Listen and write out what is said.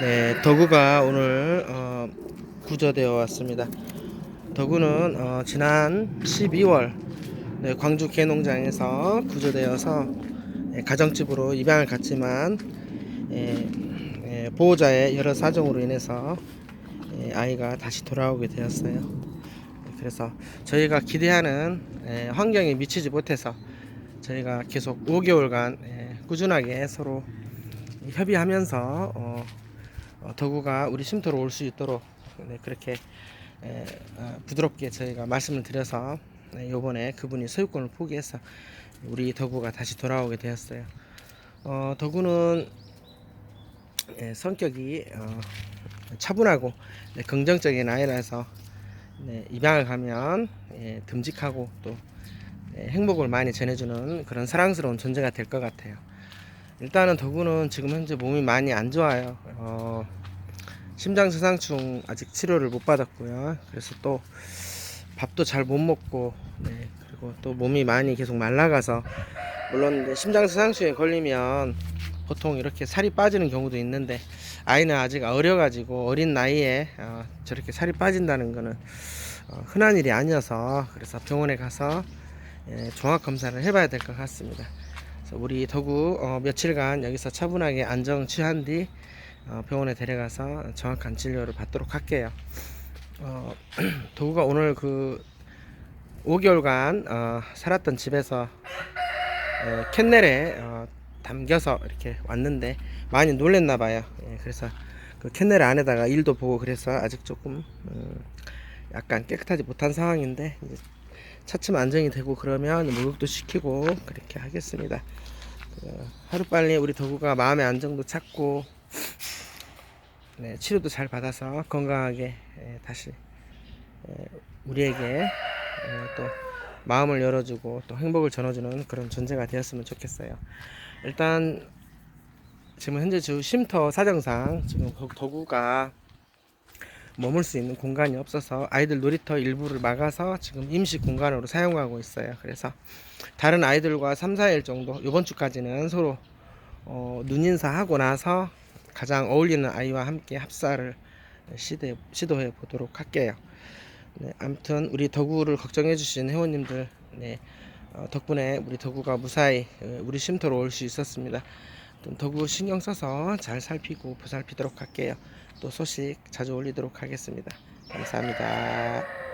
네, 덕우가 오늘 어, 구조되어 왔습니다. 덕우는 어, 지난 12월 네, 광주 개농장에서 구조되어서 예, 가정집으로 입양을 갔지만 예, 예, 보호자의 여러 사정으로 인해서 예, 아이가 다시 돌아오게 되었어요. 그래서 저희가 기대하는 예, 환경에 미치지 못해서 저희가 계속 5개월간 예, 꾸준하게 서로 협의하면서 어, 어, 덕우가 우리 쉼터로 올 수 있도록 네, 그렇게 에, 어, 부드럽게 저희가 말씀을 드려서 네, 요번에 그분이 소유권을 포기해서 우리 덕우가 다시 돌아오게 되었어요. 어, 덕우는 예, 성격이 어, 차분하고 네, 긍정적인 아이라서 네, 입양을 가면 예, 듬직하고 또 예, 행복을 많이 전해주는 그런 사랑스러운 존재가 될 것 같아요. 일단은 덕우는 지금 현재 몸이 많이 안 좋아요. 어, 심장저상충 아직 치료를 못 받았고요. 그래서 또 밥도 잘 못 먹고, 네, 그리고 또 몸이 많이 계속 말라가서 물론 이제 심장저상충에 걸리면 보통 이렇게 살이 빠지는 경우도 있는데 아이는 아직 어려가지고 어린 나이에 어, 저렇게 살이 빠진다는 거는 어, 흔한 일이 아니어서 그래서 병원에 가서 예, 종합 검사를 해봐야 될 것 같습니다. 우리 덕우 어, 며칠간 여기서 차분하게 안정 취한 뒤 어, 병원에 데려가서 정확한 진료를 받도록 할게요. 어, 덕우가 오늘 그 5개월간 어, 살았던 집에서 에, 캔넬에 어, 담겨서 이렇게 왔는데 많이 놀랬나 봐요. 예, 그래서 그 캔넬 안에다가 일도 보고 그래서 아직 조금 음, 약간 깨끗하지 못한 상황인데 차츰 안정이 되고 그러면 목욕도 시키고 그렇게 하겠습니다. 그, 하루빨리 우리 덕우가 마음의 안정도 찾고 네, 치료도 잘 받아서 건강하게 예, 다시 예, 우리에게 예, 또 마음을 열어주고 또 행복을 전해주는 그런 존재가 되었으면 좋겠어요. 일단 지금 현재 주 쉼터 사정상 지금 덕- 덕우가 머물 수 있는 공간이 없어서 아이들 놀이터 일부를 막아서 지금 임시 공간으로 사용하고 있어요. 그래서 다른 아이들과 3, 4일 정도 이번 주까지는 서로 어, 눈인사 하고 나서 가장 어울리는 아이와 함께 합사를 시도해, 시도해 보도록 할게요. 네, 아무튼 우리 덕우를 걱정해 주신 회원님들 네, 어, 덕분에 우리 덕우가 무사히 어, 우리 쉼터로 올 수 있었습니다. 좀 덕우 신경 써서 잘 살피고 보살피도록 할게요. 또 소식 자주 올리도록 하겠습니다. 감사합니다.